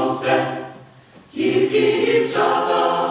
все, Тільки дівчата.